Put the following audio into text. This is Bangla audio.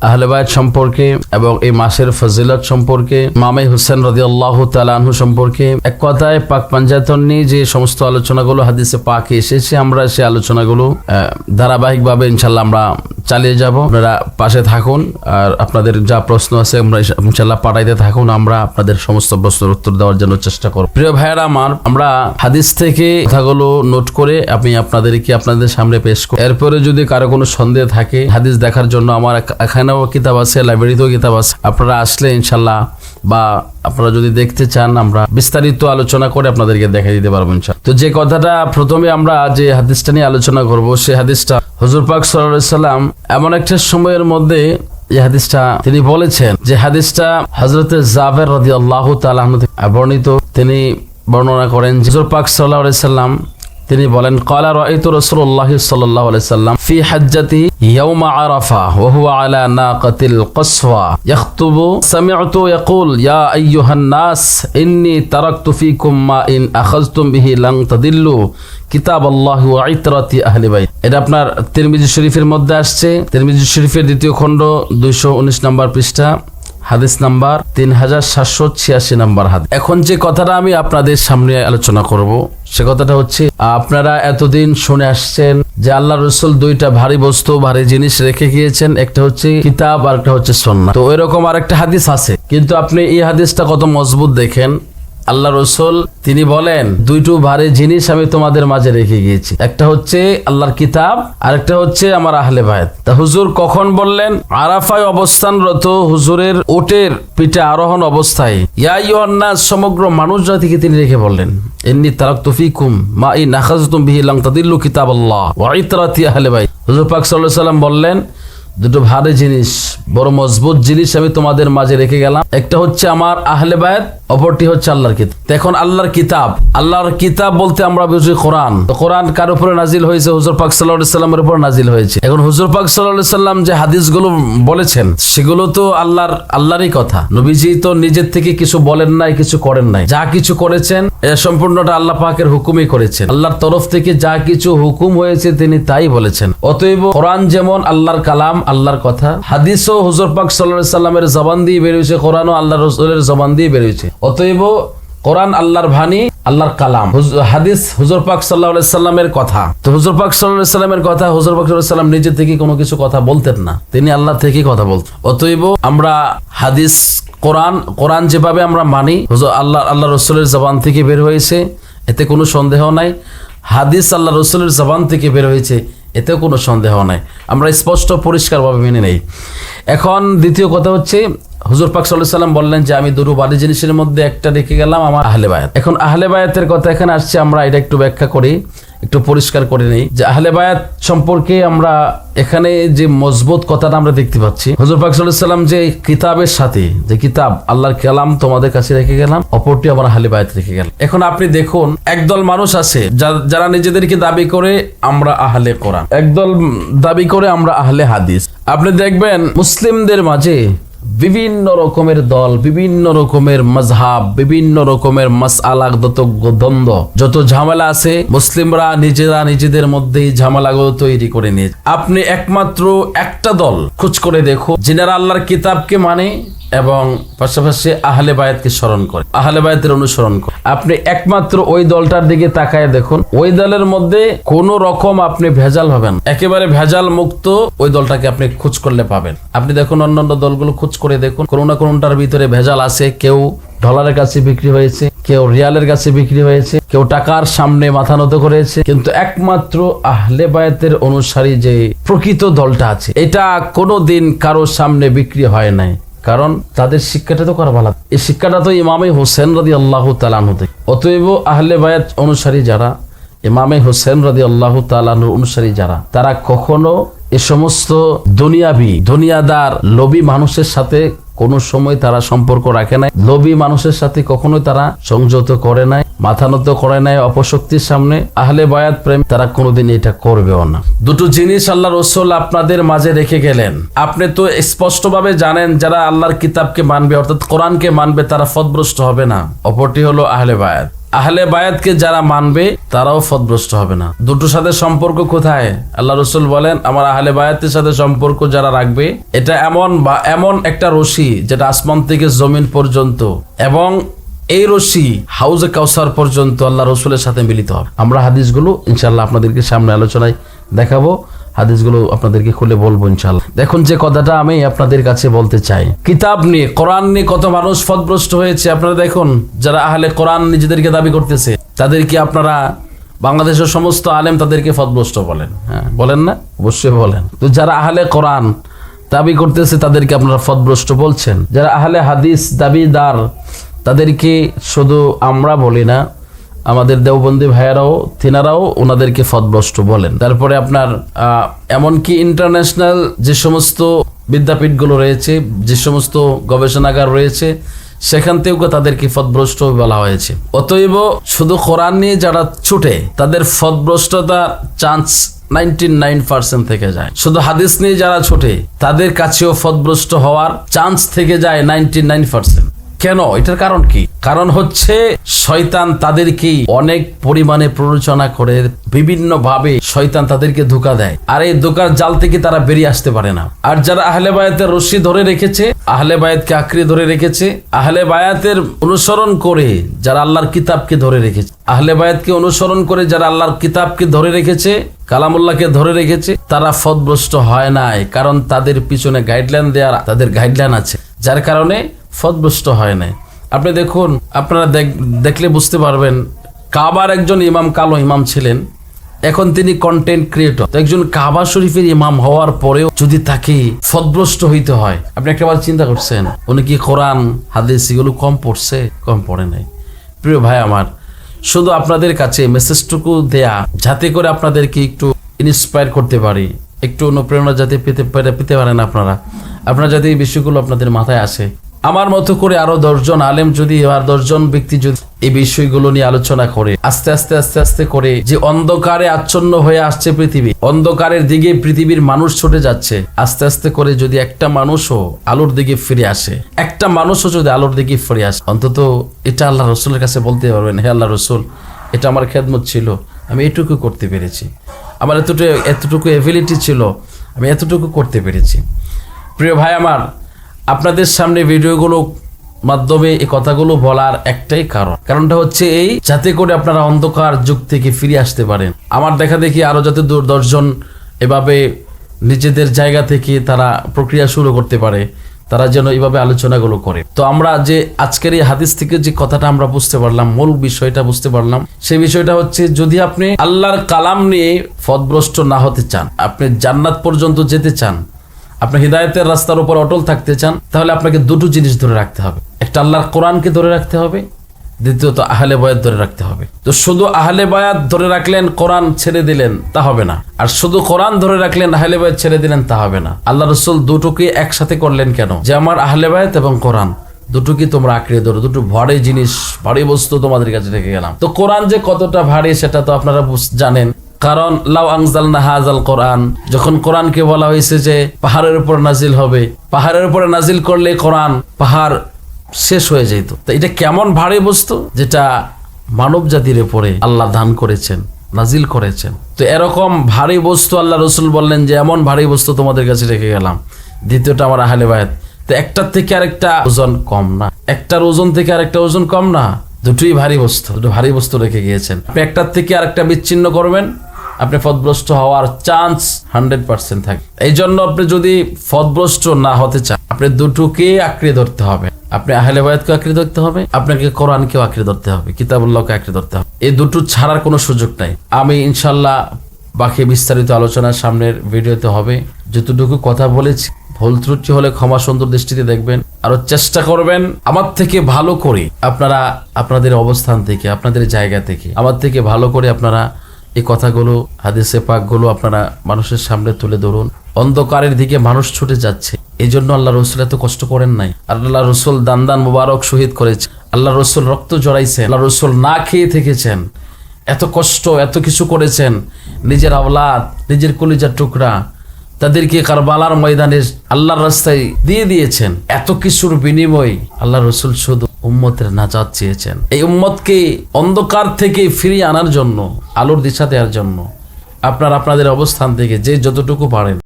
আহলে বায়াত সম্পর্কে এবং এই মাসের ফজিলত সম্পর্কে মামাই হোসেন রদি আল্লাহ তালানহু সম্পর্কে এক কথায় পাক পাঞ্জাতন নিয়ে যে সমস্ত আলোচনাগুলো হাদিসে পাকে এসেছে, আমরা সেই আলোচনাগুলো ধারাবাহিকভাবে ইনশাল্লাহ আমরা চালিয়ে যাব। আপনারা পাশে থাকুন, আর আপনাদের যা প্রশ্ন আছে আমরা ইনশাল্লাহ পাঠাইতে থাকুন, আমরা আপনাদের সমস্ত প্রশ্নের উত্তর দেওয়ার জন্য চেষ্টা করব। প্রিয় ভাইয়েরা আমার, আমরা হাদিস থেকে কথাগুলো নোট করে আমি আপনাদেরকে আপনাদের সামনে পেশ করি। এরপরে যদি কারও কোনো সন্দেহ থাকে, হাদিস দেখার জন্য আমার এক- এখানেও কিতাব আছে লাইব্রেরিতেও কিতাব আছে। আপনারা আসলে ইনশাল্লাহ বা আপনারা যদি দেখতে চান, আমরা বিস্তারিত আলোচনা করে আপনাদেরকে দেখা দিতে পারব ইনশাল্লাহ। তো যে কথাটা প্রথমে আমরা যে হাদিসটা নিয়ে আলোচনা করব, সেই হাদিসটা হুজুর পাক সাল্লাম এমন একটা সময়ের মধ্যে হাদিসটা তিনি বলেছেন যে হাদিসটা হজরত জাভের রদি আল্লাহ বর্ণিত। তিনি বর্ণনা করেন হুজুর পাক সাল্লাহ সাল্লাম তিনি বলেন, কলা রাইতু রসুল্লাহ সাল্লাহ সাল্লাম, ফি হাজ্জাতি আরাফা আলা নাকাতিল কসওয়া সামি'তু ইয়াকুল, ইয়া আইয়ুহান নাস তারাকতু মা ইন আখাযতুম বিহি লাং তাদিল্লু কিতাব আল্লাহ ওয়া ইতরাতি আহলি বাইত। এটা আপনার তিরমিজি শরীফের মধ্যে আসছে। তিরমিজি শরীফের দ্বিতীয় খণ্ড 219 নম্বর পৃষ্ঠা। হাদিস নাম্বার তিন হাজার সাতশো ছিয়াশি নাম্বার হাদিস। এখন যে কথাটা আমি আপনাদের সামনে আলোচনা করব, সে কথাটা হচ্ছে, আপনারা এতদিন শুনে আসছেন যে আল্লাহ রসুল দুইটা ভারী বস্তু, ভারী জিনিস রেখে গিয়েছেন, একটা হচ্ছে কিতাব আর একটা হচ্ছে সন্না তো এরকম আরেকটা হাদিস আছে, কিন্তু আপনি এই হাদিসটা কত মজবুত দেখেন আল্লাহ রসুল তিনি বলেন, দুইটু ভারী জিনিস আমি তোমাদের মাঝে রেখে গিয়েছি। একটা হচ্ছে আল্লাহর কিতাব আর একটা হচ্ছে আমার আহলে ভাইত তা হুজুর কখন বললেন, আরাফায় অবস্থানরত হুজুরের ওটের পিঠে আরোহণ অবস্থায়। ইয়া ইউহান্নাস সমগ্র মানুষ জাতিকে তিনি রেখে বললেন এমনি তারাক তুফিকুম মা ই লাং তাদিল্লু কিতাব আল্লাহ ওয়া ইতরাতি আহলে ভাইত হুজুর পাক আলাইহি সাল্লাম বললেন দুটো ভারী জিনিস, বড় মজবুত জিনিস আমি তোমাদের মাঝে রেখে গেলাম। একটা হচ্ছে আমার আহলে বায়াত অপরটি হচ্ছে আল্লাহর কিতাব। এখন আল্লাহর কিতাব। আল্লাহর কিতাব বলতে আমরা বুঝি কোরআন। কোরআন কার উপরে নাজিল হয়েছে? হুজুর পাক সাল্লাহ সাল্লামের উপর নাজিল হয়েছে। এখন হুজুর পাক সাল্লাহ সাল্লাম যে হাদিসগুলো বলেছেন, সেগুলো তো আল্লাহর, আল্লাহরই কথা। নবীজি তো নিজের থেকে কিছু বলেন নাই, কিছু করেন নাই। যা কিছু করেছেন, এ সম্পূর্ণটা আল্লাহ পাকের হুকুমই করেছেন। আল্লাহর তরফ থেকে যা কিছু হুকুম হয়েছে, তিনি তাই বলেছেন। অতএব কোরআন যেমন আল্লাহর কালাম আল্লাহর কথা। হাদিসও হুজুর পাক সাল্লাহ সাল্লামের জবান দিয়ে বেরিয়েছে, কোরআনও আল্লাহ রসুলের জবান দিয়ে বেরিয়েছে। অতএব কোরআন আল্লাহর ভানি আল্লাহর কালাম। হাদিস হুজুর পাক সাল্লাহ সাল্লামের কথা। তো হুজুর পাক সাল্লাহ সাল্লামের কথা, হুজুর পাক সাল্লাম নিজে থেকে কোনো কিছু কথা বলতেন না। তিনি আল্লাহ থেকেই কথা বলতেন। অতএব আমরা হাদিস, কোরআন কোরআন যেভাবে আমরা মানি, হুজুর আল্লাহ আল্লাহ রসুলের জবান থেকে বের হয়েছে। এতে কোনো সন্দেহ নাই। হাদিস আল্লাহ রসুলের জবান থেকে বের হয়েছে। এতেও কোনো সন্দেহ নাই। আমরা স্পষ্ট, পরিষ্কারভাবে মেনে নেই। এখন দ্বিতীয় কথা হচ্ছে, হুজুর পাক সাল্লাহ সাল্লাম বললেন যে, আমি দুটো বাড়ি জিনিসের মধ্যে একটা রেখে গেলাম, আমার আহলে বায়াত। এখন আহলে বায়াতের কথা এখানে আসছে, আমরা এটা একটু ব্যাখ্যা করি। একটু পরিষ্কার করে নেই যে আহলে বায়াত সম্পর্কে আমরা এখানে যে মজবুত কথাটা আমরা দেখতে পাচ্ছি, হুজুর পাক যে কিতাবের সাথে, যে কিতাব, আল্লাহর কালাম তোমাদের কাছে রেখে গেলাম, অপরটি আমার আহলে বায়াত রেখে গেলাম এখন আপনি দেখুন, একদল মানুষ আছে যারা নিজেদেরকে দাবি করে আমরা আহলে কোরআন, একদল দাবি করে আমরা আহলে হাদিস। আপনি দেখবেন মুসলিমদের মাঝে বিভিন্ন রকমের দল, বিভিন্ন রকমের মজহাব, বিভিন্ন রকমের মাসআলা যত দ্বন্দ্ব, যত ঝামেলা আছে, মুসলিমরা নিজেরা নিজেদের মধ্যেই ঝামেলাগুলো তৈরি করে নিয়ে আপনি একমাত্র একটা দল, খোঁজ করে দেখো জিনার আল্লাহর কিতাবকে মানে এবং পাশাপাশি আহলে বায়াতকে স্মরণ করে। আহলে বায়াতের অনুসরণ করে। আপনি একমাত্র ওই দলটার দিকে তাকায় দেখুন, ওই দলের মধ্যে কোন রকম আপনি ভেজাল হবেন একেবারে ভেজাল মুক্ত ওই দলটাকে আপনি খোঁজ করলে পাবেন। আপনি দেখুন অন্যান্য দলগুলো খোঁজ করে দেখুন, কোনো না কোনোটার ভিতরে ভেজাল আছে। কেউ ডলারের কাছে বিক্রি হয়েছে, কেউ রিয়ালের কাছে বিক্রি হয়েছে, কেউ টাকার সামনে মাথা নত করেছে। কিন্তু একমাত্র আহলে বায়াতের অনুসারী যে প্রকৃত দলটা আছে, এটা কোনো দিন কারও সামনে বিক্রি হয় নাই। কারণ তাদের শিক্ষাটা তো করা ভালো। এই শিক্ষাটা তো ইমামে হোসেন রাজি আল্লাহ তালানহতে অতএব আহলে বায়াত অনুসারী যারা, ইমামে হোসেন রাজি আল্লাহ তালানহ অনুসারী যারা, তারা কখনো এ সমস্ত দুনিয়াবি, দুনিয়াদার লোভী মানুষের সাথে কোনো সময় তারা সম্পর্ক রাখে নাই। লোভী মানুষের সাথে কখনোই তারা সংযত করে নাই, মাথা নত করে নাই, অপশক্তির সামনে আহলে বায়াত প্রেম তারা কোনোদিন এটা করবেও না। দুটো জিনিস আল্লাহ রসুল আপনাদের মাঝে রেখে গেলেন। আপনি তো স্পষ্টভাবে জানেন যারা আল্লাহর কিতাবকে মানবে, অর্থাৎ কোরআনকে মানবে, তারা ফদভ্রষ্ট হবে না। অপরটি হলো আহলে বায়াত। আহলে বায়াতকে যারা মানবে, তারাও ফদভ্রষ্ট হবে না। দুটোর সাথে সম্পর্ক কোথায়? আল্লাহ রসুল বলেন, আমার আহলে বায়াতের সাথে সম্পর্ক যারা রাখবে, এটা এমন বা এমন একটা রশি যেটা আসমান থেকে জমিন পর্যন্ত। এবং এই রশি হাউজে কাউসার পর্যন্ত আল্লাহ রসুলের সাথে মিলিত হবে। আমরা হাদিসগুলো ইনশাল্লাহ আপনাদেরকে সামনে আলোচনায় দেখাবো। হাদিসগুলো আপনাদেরকে খুলে বলব ইনশাল্লাহ দেখুন যে কথাটা আমি আপনাদের কাছে বলতে চাই। কিতাব নিয়ে, কোরআন নিয়ে কত মানুষ ফদভ্রষ্ট হয়েছে, আপনারা দেখুন। যারা আহলে কোরআন নিজেদেরকে দাবি করতেছে তাদেরকে আপনারা বাংলাদেশের সমস্ত আলেম তাদেরকে ফদভ্রষ্ট বলেন? হ্যাঁ বলেন না? অবশ্যই বলেন। তো যারা আহলে কোরআন দাবি করতেছে, তাদেরকে আপনারা ফদভ্রষ্ট বলছেন। যারা আহলে হাদিস দাবিদার তাদেরকে শুধু আমরা বলি না, আমাদের দেওবন্দি ভাইয়ারাও, তিনারাও ওনাদেরকে ফদভ্রষ্ট বলেন। তারপরে আপনার এমনকি ইন্টারন্যাশনাল যে সমস্ত বিদ্যাপীঠগুলো রয়েছে, যে সমস্ত গবেষণাগার রয়েছে, সেখান থেকেও তাদেরকে ফদভ্রষ্ট বলা হয়েছে। অতএব শুধু কোরআন নিয়ে যারা ছুটে, তাদের ফদভ্রষ্টতা চান্স নাইনটি নাইন পার্সেন্ট থেকে যায়। শুধু হাদিস নিয়ে যারা ছোটে, তাদের কাছেও ফদভ্রষ্ট হওয়ার চান্স থেকে যায় নাইনটি নাইন পার্সেন্ট কেন? এটার কারণ কি? কারণ হচ্ছে শয়তান তাদেরকে অনেক পরিমাণে প্ররোচনা করে বিভিন্ন ভাবে শয়তান তাদেরকে ধোকা দেয়। আর এই ধোকার জাল থেকে তারা বেরিয়ে আসতে পারে না। আর যারা আহলে বায়াতের রশ্মি ধরে রেখেছে, আহলে বায়াতকে আঁকড়ে ধরে রেখেছে, আহলে বায়াতের অনুসরণ করে যারা আল্লাহর কিতাবকে ধরে রেখেছে, আহলে বায়াতকে অনুসরণ করে যারা আল্লাহর কিতাবকে ধরে রেখেছে, কালামুল্লাহকে ধরে রেখেছে, তারা ফদভ্রষ্ট হয় নাই। কারণ তাদের পিছনে গাইডলাইন দেওয়ার, তাদের গাইডলাইন আছে। যার কারণে ফদভ্রষ্ট হয় নাই। আপনি দেখুন, আপনারা দেখ- দেখলে বুঝতে পারবেন, কাবার একজন ইমাম কালো ইমাম ছিলেন। এখন তিনি কন্টেন্ট ক্রিয়েটর একজন কাবা শরীফের ইমাম হওয়ার পরেও যদি তাকে ফদভ্রষ্ট হইতে হয়, আপনি একটাবার চিন্তা করছেন, উনি কি কোরআন, হাদিস এগুলো কম পড়ছে? কম পড়ে নাই। প্রিয় ভাই আমার, শুধু আপনাদের কাছে মেসেজটুকু দেয়া, যাতে করে আপনাদেরকে একটু ইন্সপায়ার করতে পারি। একটু অনুপ্রেরণা যাতে পেতে পেতে পারেন আপনারা। আপনারা যাতে এই বিষয়গুলো আপনাদের মাথায় আসে। আমার মতো করে আরও দশজন আলেম যদি আর দশজন ব্যক্তি যদি এই বিষয়গুলো নিয়ে আলোচনা করে, আস্তে আস্তে আস্তে আস্তে করে যে অন্ধকারে আচ্ছন্ন হয়ে আসছে পৃথিবী, অন্ধকারের দিকে পৃথিবীর মানুষ ছুটে যাচ্ছে, আস্তে আস্তে করে যদি একটা মানুষও আলোর দিকে ফিরে আসে, একটা মানুষও যদি আলোর দিকে ফিরে আসে, অন্তত এটা আল্লাহ রসুলের কাছে বলতে পারবেন, হে আল্লাহ রসুল, এটা আমার খেদমত ছিল, আমি এটুকু করতে পেরেছি। আমার এতটুকু এতটুকু এবিলিটি ছিল, আমি এতটুকু করতে পেরেছি। প্রিয় ভাই আমার আপনাদের সামনে ভিডিওগুলো মাধ্যমে এই কথাগুলো বলার একটাই কারণ। কারণটা হচ্ছে এই, যাতে করে আপনারা অন্ধকার যুগ থেকে ফিরে আসতে পারেন। আমার দেখা দেখি আরও যাতে দু- দশজন এভাবে নিজেদের জায়গা থেকে তারা প্রক্রিয়া শুরু করতে পারে, তারা যেন এইভাবে আলোচনাগুলো করে। তো আমরা যে আজকের এই হাদিস থেকে যে কথাটা আমরা বুঝতে পারলাম, মূল বিষয়টা বুঝতে পারলাম, সেই বিষয়টা হচ্ছে যদি আপনি আল্লাহর কালাম নিয়ে ফদভ্রষ্ট না হতে চান, আপনি জান্নাত পর্যন্ত যেতে চান আপনি হৃদায়তের রাস্তার উপর অটল থাকতে চান, তাহলে আপনাকে দুটো জিনিস ধরে রাখতে হবে। একটা আল্লাহর কোরআনকে ধরে রাখতে হবে, দ্বিতীয়ত আহলে বয়াত ধরে রাখতে হবে। তো শুধু আহলে বয়াত ধরে রাখলেন, কোরআন ছেড়ে দিলেন, তা হবে না। আর শুধু কোরআন ধরে রাখলেন, আহলে বয়াত ছেড়ে দিলেন, তা হবে না। আল্লাহ রসুল দুটোকে একসাথে করলেন কেন? যে আমার আহলে বয়াত এবং কোরআন দুটো কি তোমরা আঁকড়ে ধরো, দুটো ভারী জিনিস, ভারী বস্তু তোমাদের কাছে রেখে গেলাম। তো কোরআন যে কতটা ভারী, সেটা তো আপনারা জানেন। কারণ লাউ আংজাল না হাজাল কোরআন, যখন কোরআনকে বলা হয়েছে যে পাহাড়ের উপর নাজিল হবে, পাহাড়ের উপরে নাজিল করলে কোরআন পাহাড় শেষ হয়ে যেত। তো এটা কেমন ভারী বস্তু? যেটা মানব জাতির উপরে আল্লাহ দান করেছেন, নাজিল করেছেন। তো এরকম ভারী বস্তু আল্লাহ রসুল বললেন যে এমন ভারী বস্তু তোমাদের কাছে রেখে গেলাম। দ্বিতীয়টা আমার আহলে বায়াত তো একটার থেকে আরেকটা ওজন কম না। একটার ওজন থেকে আরেকটা ওজন কম না। দুটোই ভারী বস্তু, দুটো ভারী বস্তু রেখে গিয়েছেন। আপনি একটার থেকে আরেকটা বিচ্ছিন্ন করবেন আপনি ফদভ্রষ্ট হওয়ার চান্স হান্ড্রেড পার্সেন্ট থাকে। এই জন্য আপনি যদি ফদভ্রষ্ট না হতে চান, আপনি দুটোকে আঁকড়ে ধরতে হবে। আপনি আহলে বায়াতকে আঁকড়ে ধরতে হবে, আপনাকে কোরআনকেও আঁকড়ে ধরতে হবে কিতাবুল্লাহকে আঁকড়ে ধরতে হবে। এই দুটো ছাড়ার কোনো সুযোগ নাই। আমি ইনশাল্লাহ বাকি বিস্তারিত আলোচনা সামনের ভিডিওতে হবে। যতটুকু কথা বলেছি, ভুল ত্রুটি হলে ক্ষমা সুন্দর দৃষ্টিতে দেখবেন আরও চেষ্টা করবেন। আমার থেকে ভালো করে আপনারা আপনাদের অবস্থান থেকে, আপনাদের জায়গা থেকে, আমার থেকে ভালো করে আপনারা এই কথাগুলো, হাদিসে পাকগুলো আপনারা মানুষের সামনে তুলে ধরুন। অন্ধকারের দিকে মানুষ ছুটে যাচ্ছে। এই জন্য আল্লাহ রসুল এত কষ্ট করেন নাই। আল্লাহ রসুল দান দান মুবারক শহীদ করেছে। আল্লাহ রসুল রক্ত জড়াইছেন। আল্লাহ রসুল না খেয়ে থেকেছেন। এত কষ্ট, এত কিছু করেছেন। নিজের আওলাদ, নিজের কলিজার টুকরা তাদেরকে কারবালার ময়দানে আল্লাহর রাস্তায় দিয়ে দিয়েছেন। এত কিছুর বিনিময় আল্লাহ রসুল শুধু উম্মতের নাজাত চেয়েছেন। এই উম্মতকে অন্ধকার থেকে ফিরিয়ে আনার জন্য, আলোর দিশা দেওয়ার জন্য আপনার আপনাদের অবস্থান থেকে যে যতটুকু পারেন